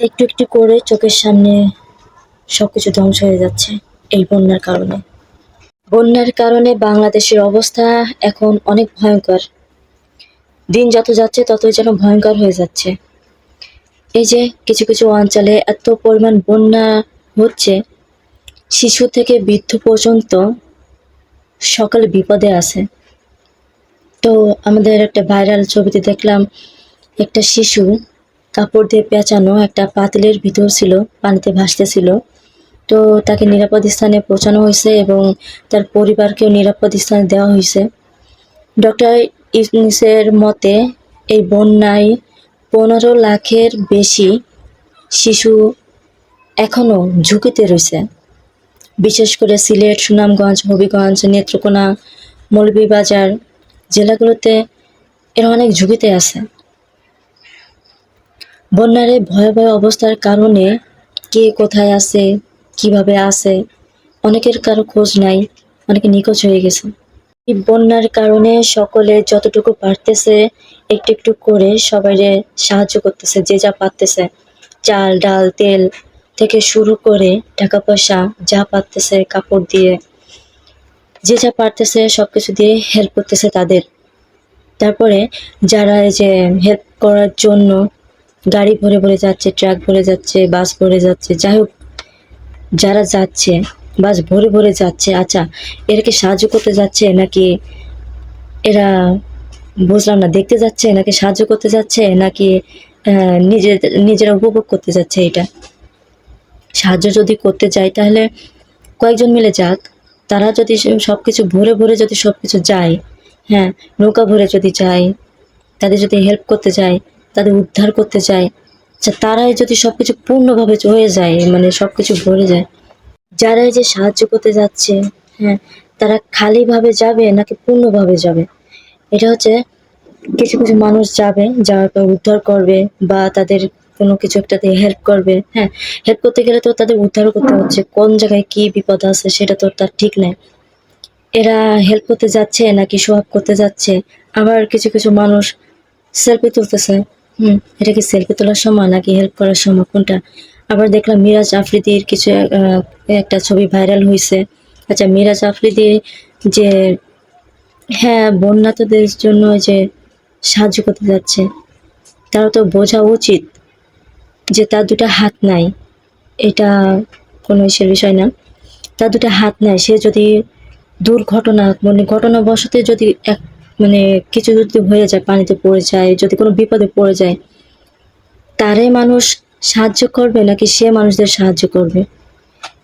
একটু একটু করে চোখের সামনে সবকিছু ধ্বংস হয়ে যাচ্ছে এই বন্যার কারণে। বন্যার কারণে বাংলাদেশের অবস্থা এখন অনেক ভয়ঙ্কর। দিন যত যাচ্ছে ততই যেন ভয়ঙ্কর হয়ে যাচ্ছে। এই যে কিছু কিছু অঞ্চলে এত পরিমাণ বন্যা হচ্ছে, শিশু থেকে বৃদ্ধ পর্যন্ত সকলে বিপদে আছে। তো আমাদের একটা ভাইরাল ছবিতে দেখলাম একটা শিশু কাপড় দিয়ে পেঁচানো একটা পাতিলের ভিতর ছিল, পানিতে ভাসতেছিল। তো তাকে নিরাপদ স্থানে পৌঁছানো হয়েছে এবং তার পরিবারকেও নিরাপদ স্থানে দেওয়া হয়েছে। ডক্টর ইউনিসের মতে, এই বন্যায় পনেরো লাখের বেশি শিশু এখনও ঝুঁকিতে রয়েছে। বিশেষ করে সিলেট, সুনামগঞ্জ, হবিগঞ্জ, নেত্রকোনা, মৌলভীবাজার জেলাগুলোতে এরা অনেক ঝুঁকিতে আছে। বন্যার এই ভয়াবহ অবস্থার কারণে কে কোথায় আছে, কীভাবে আছে, অনেকের কারও খোঁজ নাই, অনেকে নিখোঁজ হয়ে গেছে। এই বন্যার কারণে সকলে যতটুকু পারতেছে একটু একটু করে সবাই সাহায্য করতেছে, যে যা পারতেছে। চাল, ডাল, তেল থেকে শুরু করে টাকা পয়সা যা পারতেছে, কাপড় দিয়ে, যে যা পারতেছে সব কিছু দিয়ে হেল্প করতেছে তাদের। তারপরে যারা এই যে হেল্প করার জন্য গাড়ি ভরে ভরে যাচ্ছে, ট্রাক ভরে যাচ্ছে, বাস ভরে যাচ্ছে, যাই হোক, যারা যাচ্ছে, বাস ভরে ভরে যাচ্ছে আচ্ছা এরা কি সাহায্য করতে যাচ্ছে নাকি এরা বুঝলাম না, দেখতে যাচ্ছে নাকি সাহায্য করতে যাচ্ছে নাকি নিজে নিজেরা উপভোগ করতে যাচ্ছে এটা? সাহায্য যদি করতে যায় তাহলে কয়েকজন মিলে যাক, তারা যদি সব কিছু ভরে ভরে যদি সব কিছু যায় হ্যাঁ নৌকা ভরে যদি যায়, তাদের যদি হেল্প করতে যায় তাদের উদ্ধার করতে চায় তারাই যদি সব কিছু পূর্ণভাবে হয়ে যায় মানে সব কিছু ভরে যায়। যারাই যে সাহায্য করতে যাচ্ছে হ্যাঁ তারা খালিভাবে যাবে নাকি পূর্ণভাবে যাবে? এটা হচ্ছে কিছু কিছু মানুষ যাবে যাওয়ার পর উদ্ধার করবে বা তাদের কোনো কিছু একটাতে হেল্প করবে হ্যাঁ। হেল্প করতে গেলে তো তাদের উদ্ধার করতে হচ্ছে, কোন জায়গায় কি বিপদ আছে সেটা তো তার ঠিক নাই। এরা হেল্প করতে যাচ্ছে নাকি সোহাগ করতে যাচ্ছে? আবার কিছু কিছু মানুষ সেলফি তুলতেছে। হুম, এটা কি সেলফি তোলার সময় নাকি হেল্প করার সময়? কোনটা? আবার দেখলাম মিরাজ আফ্রিদির কিছু একটা ছবি ভাইরাল হয়েছে আচ্ছা মিরাজ আফ্রিদি যে হ্যাঁ বন্যা বন্যাতদের জন্য যে সাহায্য করতে যাচ্ছে, তারও তো বোঝা উচিত যে তার দুটো হাত নাই। এটা কোনো ইসের বিষয় না। তার দুটো হাত নাই। সে যদি দুর্ঘটনা মানে ঘটনাবশতে যদি এক মানে কিছু যদি হয়ে যায়, পানিতে পড়ে যায়, যদি কোনো বিপদে পড়ে যায় তারে মানুষ সাহায্য করবে নাকি সে মানুষদের সাহায্য করবে?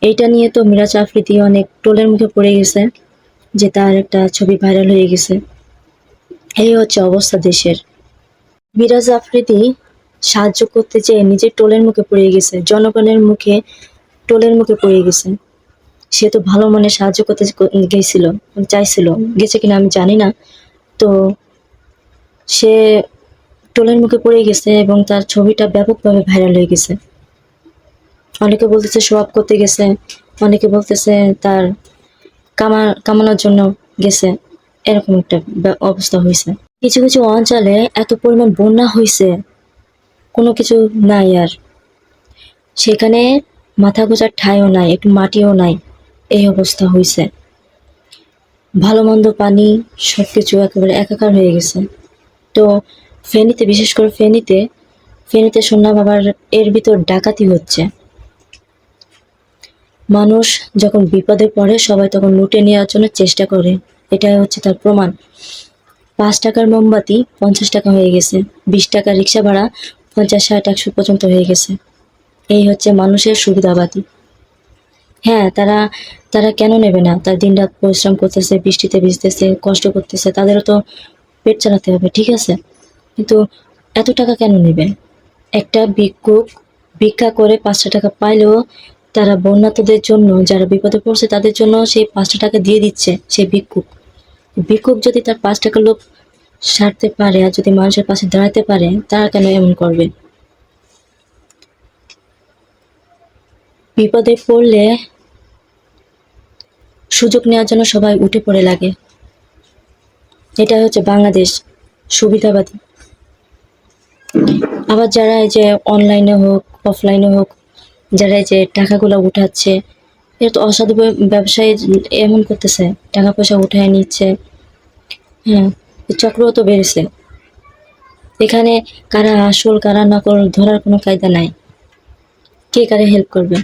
এইটা নিয়ে তো মিরাজ আফ্রিদি অনেক টোলের মুখে পড়ে গেছে, যে তার একটা ছবি ভাইরাল হয়ে গেছে। এই হচ্ছে অবস্থা দেশের। মিরাজ আফ্রিদি সাহায্য করতে চেয়ে নিজের টোলের মুখে পড়ে গেছে, জনগণের মুখে টোলের মুখে পড়ে গেছে। সে তো ভালো মনে সাহায্য করতে গেছিল, চাইছিল, গেছে কিনা আমি জানি না। তো সে টোলের মুখে পড়ে গেছে এবং তার ছবিটা ব্যাপকভাবে ভাইরাল হয়ে গেছে। অনেকে বলতেছে সোয়াব করতে গেছে, অনেকে বলতেছে তার কামা, কামানোর জন্য গেছে, এরকম একটা অবস্থা হয়েছে। কিছু কিছু অঞ্চলে এত পরিমাণ বন্যা হয়েছে, কোনো কিছু নাই আর। সেখানে মাথা গোজার ঠাইও নাই, একটু মাটিও নাই, এই অবস্থা হয়েছে। ভালো মন্দ পানি সব কিছু একেবারে একাকার হয়ে গেছে। তো ফেনীতে, বিশেষ করে ফেনীতে ফেনীতে শুনলাম আবার এর ভিতর ডাকাতি হচ্ছে। মানুষ যখন বিপদে পড়ে, সবাই তখন লুটে নেওয়ার জন্য চেষ্টা করে। এটাই হচ্ছে তার প্রমাণ। পাঁচ টাকার মোমবাতি পঞ্চাশ টাকা হয়ে গেছে। বিশ টাকা রিক্সা ভাড়া পঞ্চাশ, ষাট, একশো পর্যন্ত হয়ে গেছে। এই হচ্ছে মানুষের সুবিধাবাদী। হ্যাঁ তারা তারা কেন নেবে না? তার দিন রাত পরিশ্রম করতেছে, বৃষ্টিতে ভিজতেছে, কষ্ট করতেছে, তাদেরও তো পেট চালাতে হবে, ঠিক আছে? কিন্তু এত টাকা কেন নেবে? একটা ভিক্ষুক ভিক্ষা করে পাঁচশো টাকা পাইলেও তারা বন্যাতদের জন্য, যারা বিপদে পড়ছে, তাদের জন্য সেই পাঁচশো টাকা দিয়ে দিচ্ছে সেই ভিক্ষুক। ভিক্ষুক যদি তার পাঁচ টাকা লোক সারতে পারে আর যদি মানুষের পাশে দাঁড়াতে পারে, তারা কেন এমন করবে? বিপদে পড়লে সুযোগ নেওয়ার জন্য সবাই উঠে পড়ে লাগে। এটা হচ্ছে বাংলাদেশ সুবিধাবাদী। আবার যারা এই যে অনলাইনে হোক অফলাইনে হোক, যারা এই যে টাকাগুলো উঠাচ্ছে, এরা তো অসাধু ব্যবসায়ী এমন করতেছে টাকা পয়সা উঠায় নিচ্ছে। হ্যাঁ এই চক্রও তো বেড়েছে। এখানে কারা আসল, কারা নকল ধরার কোনো কায়দা নাই। কে কারে হেল্প করবে?